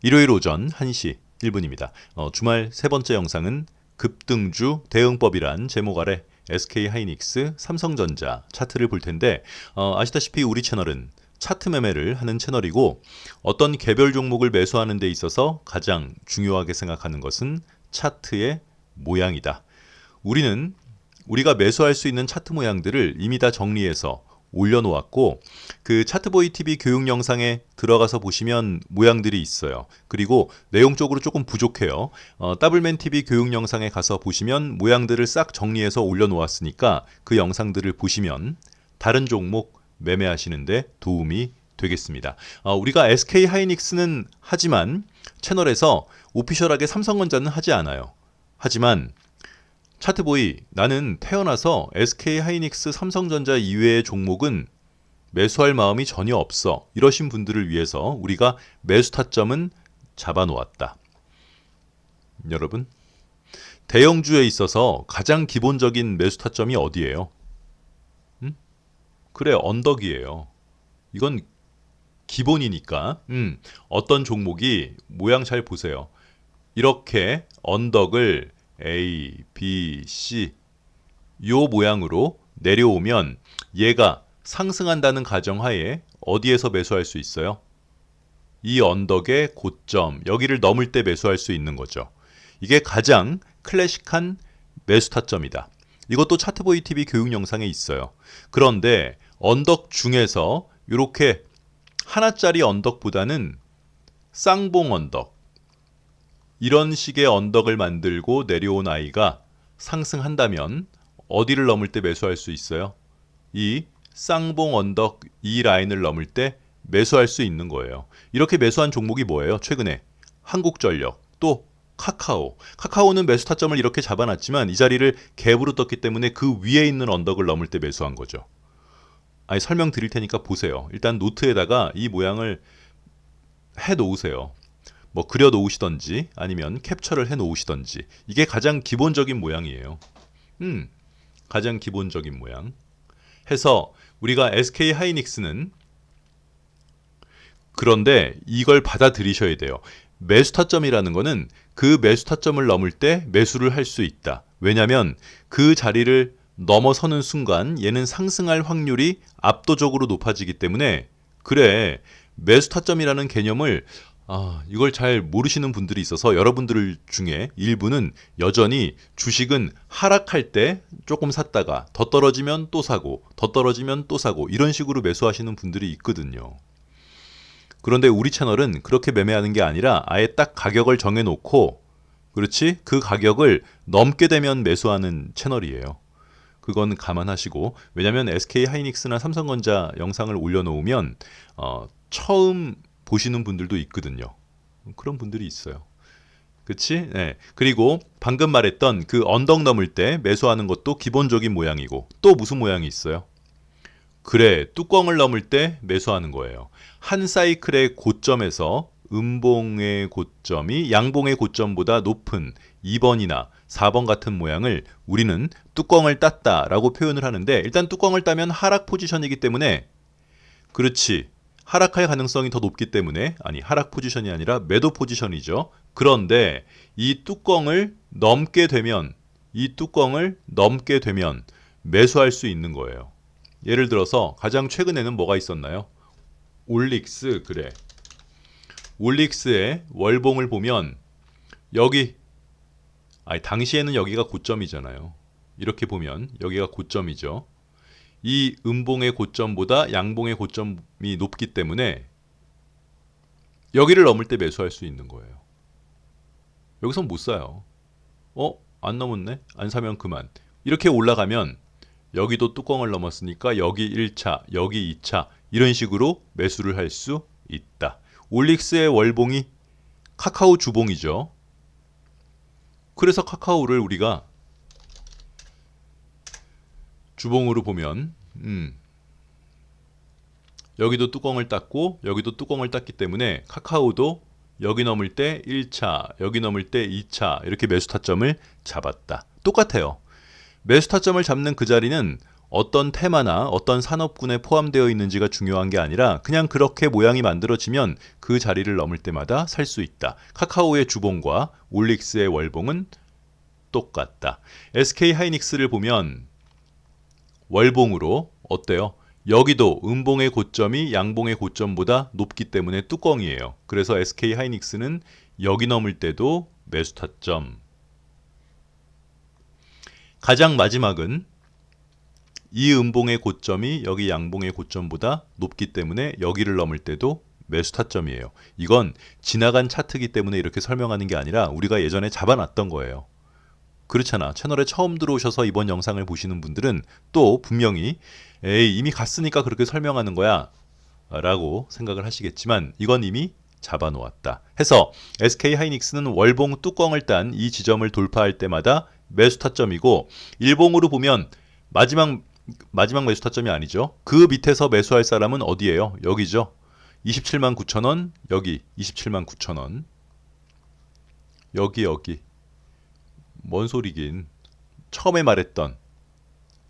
일요일 오전 1시 1분입니다. 어, 주말 세 번째 영상은 급등주 대응법이란 제목 아래 SK 하이닉스, 삼성전자 차트를 볼 텐데 어, 아시다시피 우리 채널은 차트 매매를 하는 채널이고 어떤 개별 종목을 매수하는 데 있어서 가장 중요하게 생각하는 것은 차트의 모양이다. 우리는 우리가 매수할 수 있는 차트 모양들을 이미 다 정리해서 올려놓았고 그 차트보이 TV 교육 영상에 들어가서 보시면 모양들이 있어요. 그리고 내용적으로 조금 부족해요. 어, 더블맨 TV 교육 영상에 가서 보시면 모양들을 싹 정리해서 올려놓았으니까 그 영상들을 보시면 다른 종목 매매하시는데 도움이 되겠습니다. 어, 우리가 SK 하이닉스는 하지만 채널에서 오피셜하게 삼성전자는 하지 않아요. 하지만 차트보이 나는 태어나서 SK 하이닉스 삼성전자 이외의 종목은 매수할 마음이 전혀 없어. 이러신 분들을 위해서 우리가 매수 타점은 잡아 놓았다. 여러분, 대형주에 있어서 가장 기본적인 매수 타점이 어디예요? 음? 그래, 언덕이에요. 이건 기본이니까. 음, 어떤 종목이 모양 잘 보세요. 이렇게 언덕을 A, B, C 요 모양으로 내려오면 얘가 상승한다는 가정하에 어디에서 매수할 수 있어요? 이 언덕의 고점 여기를 넘을 때 매수할 수 있는 거죠. 이게 가장 클래식한 매수 타점이다. 이것도 차트보이 TV 교육 영상에 있어요. 그런데 언덕 중에서 이렇게 하나짜리 언덕보다는 쌍봉 언덕 이런 식의 언덕을 만들고 내려온 아이가 상승한다면 어디를 넘을 때 매수할 수 있어요? 이 쌍봉 언덕 이 라인을 넘을 때 매수할 수 있는 거예요. 이렇게 매수한 종목이 뭐예요? 최근에 한국전력 또 카카오. 카카오는 매수 타점을 이렇게 잡아놨지만 이 자리를 갭으로 떴기 때문에 그 위에 있는 언덕을 넘을 때 매수한 거죠. 아니 설명 드릴 테니까 보세요. 일단 노트에다가 이 모양을 해 놓으세요. 뭐 그려 놓으시던지 아니면 캡처를 해 놓으시던지 이게 가장 기본적인 모양이에요. 음, 가장 기본적인 모양. 해서 우리가 SK 하이닉스는 그런데 이걸 받아들이셔야 돼요. 매수 타점이라는 거는 그 매수 타점을 넘을 때 매수를 할 수 있다. 왜냐하면 그 자리를 넘어서는 순간 얘는 상승할 확률이 압도적으로 높아지기 때문에 그래 매수 타점이라는 개념을 아, 이걸 잘 모르시는 분들이 있어서 여러분들 중에 일부는 여전히 주식은 하락할 때 조금 샀다가 더 떨어지면 또 사고, 더 떨어지면 또 사고, 이런 식으로 매수하시는 분들이 있거든요. 그런데 우리 채널은 그렇게 매매하는 게 아니라 아예 딱 가격을 정해놓고, 그렇지? 그 가격을 넘게 되면 매수하는 채널이에요. 그건 감안하시고, 왜냐면 SK 하이닉스나 삼성전자 영상을 올려놓으면, 어, 처음 보시는 분들도 있거든요. 그런 분들이 있어요. 그치? 네. 그리고 방금 말했던 그 언덕 넘을 때 매수하는 것도 기본적인 모양이고 또 무슨 모양이 있어요? 그래, 뚜껑을 넘을 때 매수하는 거예요. 한 사이클의 고점에서 음봉의 고점이 양봉의 고점보다 높은 2번이나 4번 같은 모양을 우리는 뚜껑을 땄다라고 표현을 하는데 일단 뚜껑을 따면 하락 포지션이기 때문에 그렇지. 하락할 가능성이 더 높기 때문에 아니 하락 포지션이 아니라 매도 포지션이죠. 그런데 이 뚜껑을 넘게 되면 이 뚜껑을 넘게 되면 매수할 수 있는 거예요. 예를 들어서 가장 최근에는 뭐가 있었나요? 올릭스 그래. 올릭스의 월봉을 보면 여기 아니 당시에는 여기가 고점이잖아요. 이렇게 보면 여기가 고점이죠. 이 음봉의 고점보다 양봉의 고점이 높기 때문에 여기를 넘을 때 매수할 수 있는 거예요. 여기선 못 사요. 어? 안 넘었네? 안 사면 그만. 이렇게 올라가면 여기도 뚜껑을 넘었으니까 여기 1차, 여기 2차 이런 식으로 매수를 할 수 있다. 올릭스의 월봉이 카카오 주봉이죠. 그래서 카카오를 우리가 주봉으로 보면 음, 여기도 뚜껑을 땄고 여기도 뚜껑을 땄기 때문에 카카오도 여기 넘을 때 1차, 여기 넘을 때 2차 이렇게 매수 타점을 잡았다. 똑같아요. 매수 타점을 잡는 그 자리는 어떤 테마나 어떤 산업군에 포함되어 있는지가 중요한 게 아니라 그냥 그렇게 모양이 만들어지면 그 자리를 넘을 때마다 살 수 있다. 카카오의 주봉과 올릭스의 월봉은 똑같다. SK 하이닉스를 보면 월봉으로 어때요? 여기도 음봉의 고점이 양봉의 고점보다 높기 때문에 뚜껑이에요. 그래서 SK 하이닉스는 여기 넘을 때도 매수 타점. 가장 마지막은 이 음봉의 고점이 여기 양봉의 고점보다 높기 때문에 여기를 넘을 때도 매수 타점이에요. 이건 지나간 차트기 때문에 이렇게 설명하는 게 아니라 우리가 예전에 잡아놨던 거예요. 그렇잖아. 채널에 처음 들어오셔서 이번 영상을 보시는 분들은 또 분명히 에이 이미 갔으니까 그렇게 설명하는 거야 라고 생각을 하시겠지만 이건 이미 잡아놓았다. 해서 SK 하이닉스는 월봉 뚜껑을 딴 이 지점을 돌파할 때마다 매수 타점이고 일봉으로 보면 마지막 마지막 매수 타점이 아니죠. 그 밑에서 매수할 사람은 어디예요? 여기죠. 27만 9천 원, 여기 27만 9천 원. 여기 여기. 뭔 소리긴. 처음에 말했던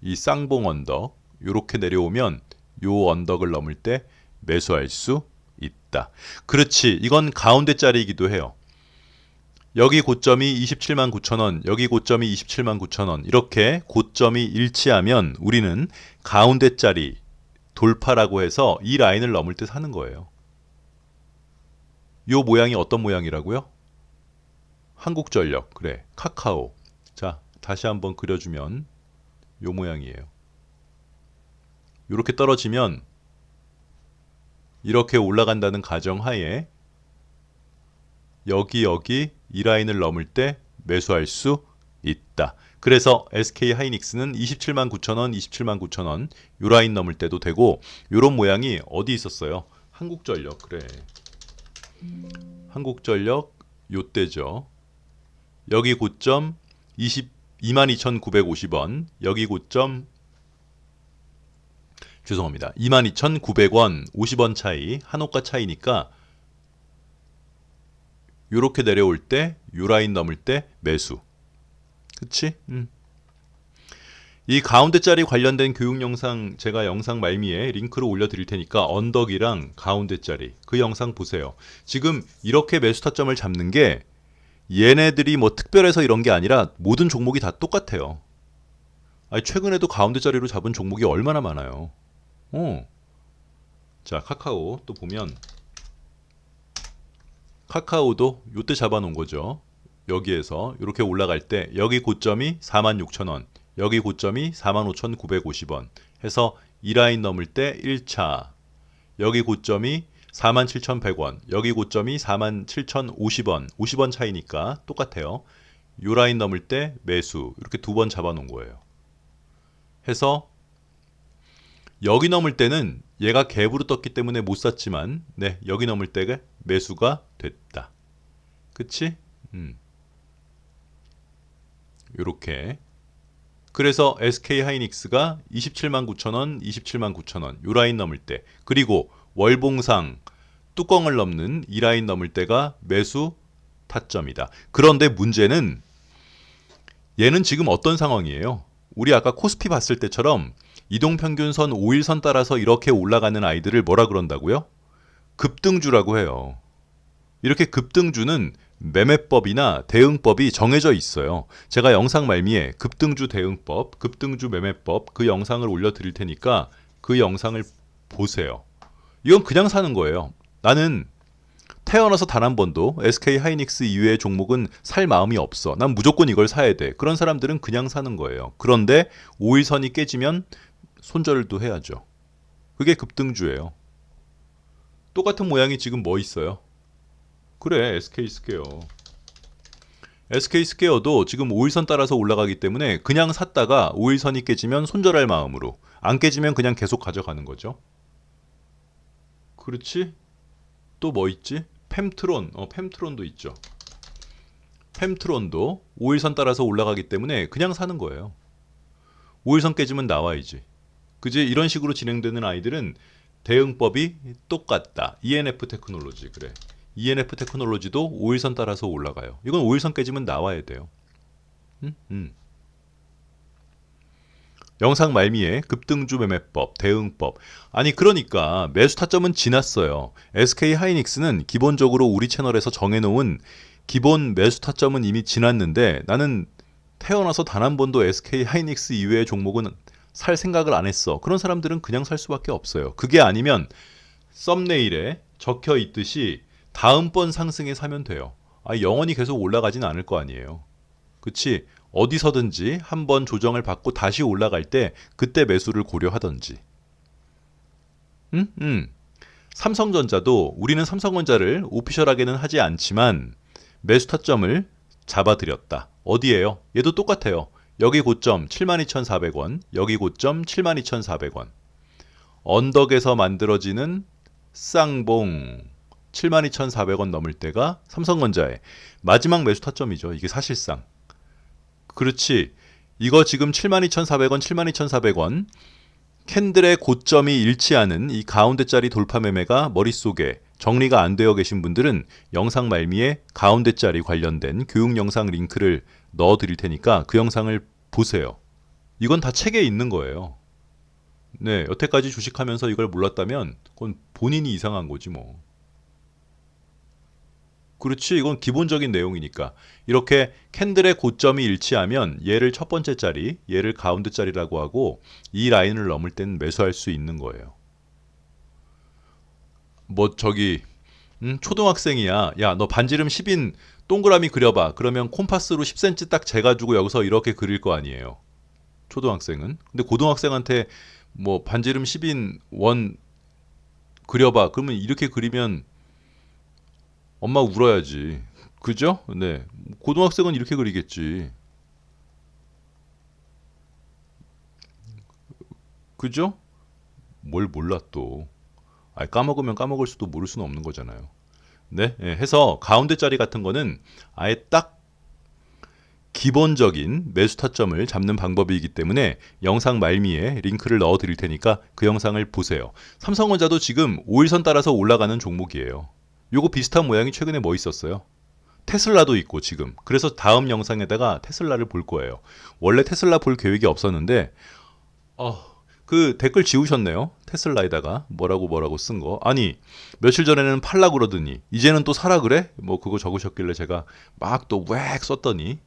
이 쌍봉 언덕 요렇게 내려오면 요 언덕을 넘을 때 매수할 수 있다. 그렇지. 이건 가운데 자리이기도 해요. 여기 고점이 27만 9천 원, 여기 고점이 27만 9천 원. 이렇게 고점이 일치하면 우리는 가운데 자리 돌파라고 해서 이 라인을 넘을 때 사는 거예요. 요 모양이 어떤 모양이라고요? 한국전력, 그래, 카카오. 자, 다시 한번 그려주면 요 모양이에요. 이렇게 떨어지면 이렇게 올라간다는 가정하에 여기 여기 이 라인을 넘을 때 매수할 수 있다. 그래서 SK 하이닉스는 27만 9천 원, 27만 9천 원, 요 라인 넘을 때도 되고 요런 모양이 어디 있었어요? 한국전력 그래. 한국전력 요때죠. 여기 고점 20 22,950원, 여기 고점 죄송합니다. 22,900원 50원 차이, 한옥가 차이니까 요렇게 내려올 때, 요 라인 넘을 때 매수. 그치? 음. 이 가운데 자리 관련된 교육 영상 제가 영상 말미에 링크로 올려드릴 테니까 언덕이랑 가운데 자리 그 영상 보세요. 지금 이렇게 매수 타점을 잡는 게 얘네들이 뭐 특별해서 이런 게 아니라 모든 종목이 다 똑같아요. 아니, 최근에도 가운데 자리로 잡은 종목이 얼마나 많아요. 어. 자, 카카오 또 보면 카카오도 요때 잡아놓은 거죠. 여기에서 이렇게 올라갈 때 여기 고점이 46,000원, 여기 고점이 45,950원 해서 이 라인 넘을 때 1차, 여기 고점이 47,100원, 여기 고점이 47,050원, 50원 차이니까 똑같아요. 요 라인 넘을 때 매수 이렇게 두 번 잡아놓은 거예요. 해서 여기 넘을 때는 얘가 갭으로 떴기 때문에 못 샀지만 네 여기 넘을 때 매수가 됐다. 그치? 음. 요렇게 그래서 SK 하이닉스가 27만 9천 원, 27만 9천 원, 요 라인 넘을 때 그리고 월봉상 뚜껑을 넘는 이 라인 넘을 때가 매수 타점이다. 그런데 문제는 얘는 지금 어떤 상황이에요? 우리 아까 코스피 봤을 때처럼 이동평균선 5일선 따라서 이렇게 올라가는 아이들을 뭐라 그런다고요? 급등주라고 해요. 이렇게 급등주는 매매법이나 대응법이 정해져 있어요. 제가 영상 말미에 급등주 대응법, 급등주 매매법 그 영상을 올려드릴 테니까 그 영상을 보세요. 이건 그냥 사는 거예요. 나는 태어나서 단 한 번도 SK 하이닉스 이외의 종목은 살 마음이 없어. 난 무조건 이걸 사야 돼. 그런 사람들은 그냥 사는 거예요. 그런데 5일선이 깨지면 손절도 해야죠. 그게 급등주예요. 똑같은 모양이 지금 뭐 있어요? 그래, SK 스퀘어. SK 스퀘어도 지금 5일선 따라서 올라가기 때문에 그냥 샀다가 5일선이 깨지면 손절할 마음으로 안 깨지면 그냥 계속 가져가는 거죠. 그렇지? 또 뭐 있지? 팸트론, 어, 팸트론도 있죠. 팸트론도 5일선 따라서 올라가기 때문에 그냥 사는 거예요. 5일선 깨지면 나와야지. 그지? 이런 식으로 진행되는 아이들은 대응법이 똑같다. ENF 테크놀로지 그래. ENF 테크놀로지도 5일선 따라서 올라가요. 이건 5일선 깨지면 나와야 돼요. 음? 음. 영상 말미에 급등주 매매법, 대응법. 아니 그러니까 매수 타점은 지났어요. SK 하이닉스는 기본적으로 우리 채널에서 정해놓은 기본 매수 타점은 이미 지났는데 나는 태어나서 단 한 번도 SK 하이닉스 이외의 종목은 살 생각을 안 했어. 그런 사람들은 그냥 살 수밖에 없어요. 그게 아니면 썸네일에 적혀 있듯이 다음번 상승에 사면 돼요. 아, 영원히 계속 올라가진 않을 거 아니에요. 그치? 어디서든지 한번 조정을 받고 다시 올라갈 때 그때 매수를 고려하던지. 음? 음. 삼성전자도 우리는 삼성전자를 오피셜하게는 하지 않지만 매수 타점을 잡아드렸다. 어디에요? 얘도 똑같아요. 여기 고점 72,400원, 여기 고점 72,400원. 언덕에서 만들어지는 쌍봉 72,400원 넘을 때가 삼성전자의 마지막 매수 타점이죠. 이게 사실상. 그렇지. 이거 지금 72,400원, 72,400원. 캔들의 고점이 일치하는 이 가운데 자리 돌파 매매가 머릿속에 정리가 안 되어 계신 분들은 영상 말미에 가운데 자리 관련된 교육 영상 링크를 넣어 드릴 테니까 그 영상을 보세요. 이건 다 책에 있는 거예요. 네, 여태까지 주식하면서 이걸 몰랐다면 그건 본인이 이상한 거지 뭐. 그렇지 이건 기본적인 내용이니까. 이렇게 캔들의 고점이 일치하면 얘를 첫 번째 자리 얘를 가운데 자리라고 하고 이 라인을 넘을 땐 매수할 수 있는 거예요. 뭐 저기 음, 초등학생이야. 야 너 반지름 10인 동그라미 그려봐. 그러면 콤파스로 10cm 딱 재가지고 여기서 이렇게 그릴 거 아니에요. 초등학생은. 근데 고등학생한테 뭐 반지름 10인 원 그려봐. 그러면 이렇게 그리면 엄마 울어야지. 그죠? 네. 고등학생은 이렇게 그리겠지. 그죠? 뭘 몰라 또. 아, 까먹으면 까먹을 수도 모를 수는 없는 거잖아요. 네. 네. 해서 가운데 자리 같은 거는 아예 딱 기본적인 매수 타점을 잡는 방법이기 때문에 영상 말미에 링크를 넣어 드릴 테니까 그 영상을 보세요. 삼성전자도 지금 5일선 따라서 올라가는 종목이에요. 요거 비슷한 모양이 최근에 뭐 있었어요? 테슬라도 있고 지금. 그래서 다음 영상에다가 테슬라를 볼 거예요. 원래 테슬라 볼 계획이 없었는데 어, 그 댓글 지우셨네요. 테슬라에다가 뭐라고 뭐라고 쓴 거. 아니 며칠 전에는 팔라 그러더니 이제는 또 사라 그래? 뭐 그거 적으셨길래 제가 막 또 웩 썼더니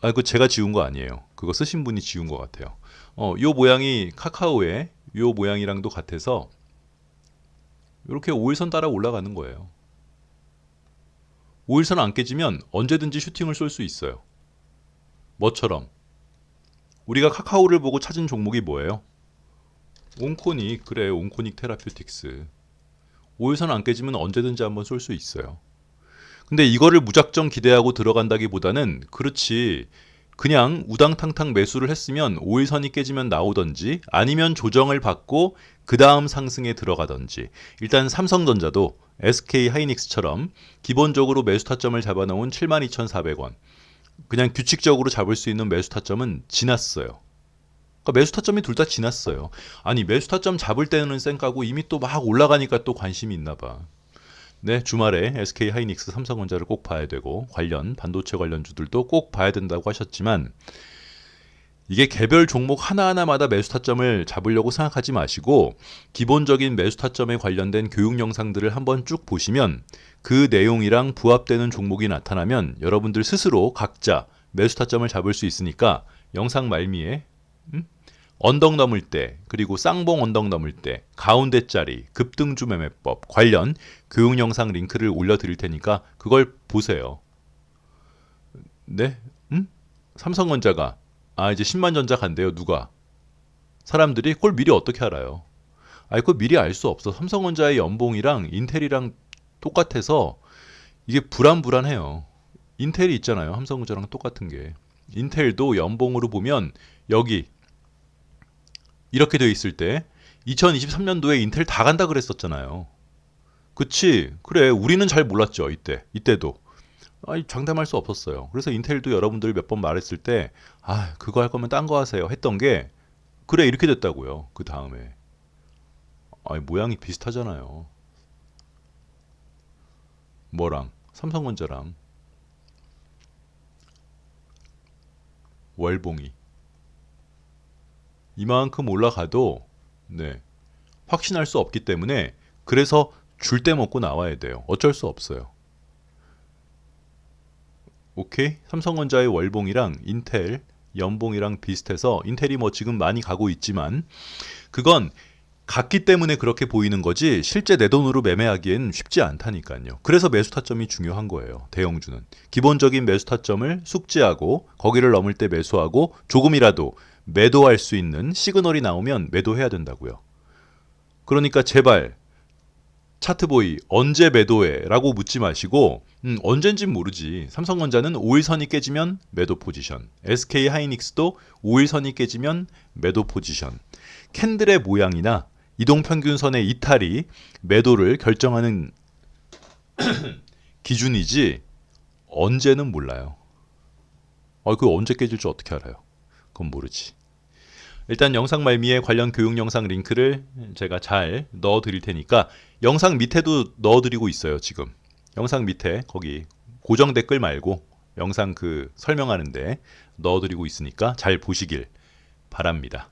아, 그 제가 지운 거 아니에요. 그거 쓰신 분이 지운 것 같아요. 어, 요 모양이 카카오의 요 모양이랑도 같아서 이렇게 5일선 따라 올라가는 거예요. 5일선 안 깨지면 언제든지 슈팅을 쏠 수 있어요. 뭐처럼 우리가 카카오를 보고 찾은 종목이 뭐예요? 온코닉 그래 온코닉 테라퓨틱스 5일선 안 깨지면 언제든지 한번 쏠 수 있어요. 근데 이거를 무작정 기대하고 들어간다기보다는 그렇지 그냥 우당탕탕 매수를 했으면 5일선이 깨지면 나오던지 아니면 조정을 받고 그 다음 상승에 들어가던지 일단 삼성전자도 SK 하이닉스처럼 기본적으로 매수 타점을 잡아놓은 72,400원 그냥 규칙적으로 잡을 수 있는 매수 타점은 지났어요. 그러니까 매수 타점이 둘 다 지났어요. 아니 매수 타점 잡을 때는 쌩까고 이미 또 막 올라가니까 또 관심이 있나 봐. 네, 주말에 SK 하이닉스 삼성전자를 꼭 봐야 되고 관련 반도체 관련주들도 꼭 봐야 된다고 하셨지만 이게 개별 종목 하나하나마다 매수 타점을 잡으려고 생각하지 마시고 기본적인 매수 타점에 관련된 교육 영상들을 한번 쭉 보시면 그 내용이랑 부합되는 종목이 나타나면 여러분들 스스로 각자 매수 타점을 잡을 수 있으니까 영상 말미에 음? 언덕 넘을 때 그리고 쌍봉 언덕 넘을 때 가운데 자리 급등주 매매법 관련 교육 영상 링크를 올려드릴 테니까 그걸 보세요. 네? 음? 삼성전자가 아 이제 10만 전자 간대요. 누가? 사람들이 그걸 미리 어떻게 알아요? 아니 그걸 미리 알 수 없어. 삼성전자의 연봉이랑 인텔이랑 똑같아서 이게 불안불안해요. 인텔이 있잖아요. 삼성전자랑 똑같은 게. 인텔도 연봉으로 보면 여기 이렇게 돼 있을 때 2023년도에 인텔 다 간다 그랬었잖아요. 그치? 그래. 우리는 잘 몰랐죠. 이때. 이때도. 아니, 장담할 수 없었어요. 그래서 인텔도 여러분들 몇 번 말했을 때, 아, 그거 할 거면 딴 거 하세요. 했던 게, 그래, 이렇게 됐다고요. 그 다음에. 아니, 모양이 비슷하잖아요. 뭐랑? 삼성전자랑. 월봉이. 이만큼 올라가도 네. 확신할 수 없기 때문에 그래서 줄 때 먹고 나와야 돼요. 어쩔 수 없어요. 오케이. 삼성전자의 월봉이랑 인텔 연봉이랑 비슷해서 인텔이 뭐 지금 많이 가고 있지만 그건 갔기 때문에 그렇게 보이는 거지 실제 내 돈으로 매매하기엔 쉽지 않다니까요. 그래서 매수 타점이 중요한 거예요. 대형주는 기본적인 매수 타점을 숙지하고 거기를 넘을 때 매수하고 조금이라도 매도할 수 있는 시그널이 나오면 매도해야 된다고요. 그러니까 제발 차트보이 언제 매도해?라고 묻지 마시고 음, 언젠진 모르지. 삼성전자는 5일선이 깨지면 매도 포지션. SK 하이닉스도 5일선이 깨지면 매도 포지션. 캔들의 모양이나 이동 평균선의 이탈이 매도를 결정하는 기준이지 언제는 몰라요. 아, 그 언제 깨질 줄 어떻게 알아요? 그건 모르지. 일단 영상 말미에 관련 교육 영상 링크를 제가 잘 넣어 드릴 테니까 영상 밑에도 넣어 드리고 있어요, 지금. 영상 밑에 거기 고정 댓글 말고 영상 그 설명하는데 넣어 드리고 있으니까 잘 보시길 바랍니다.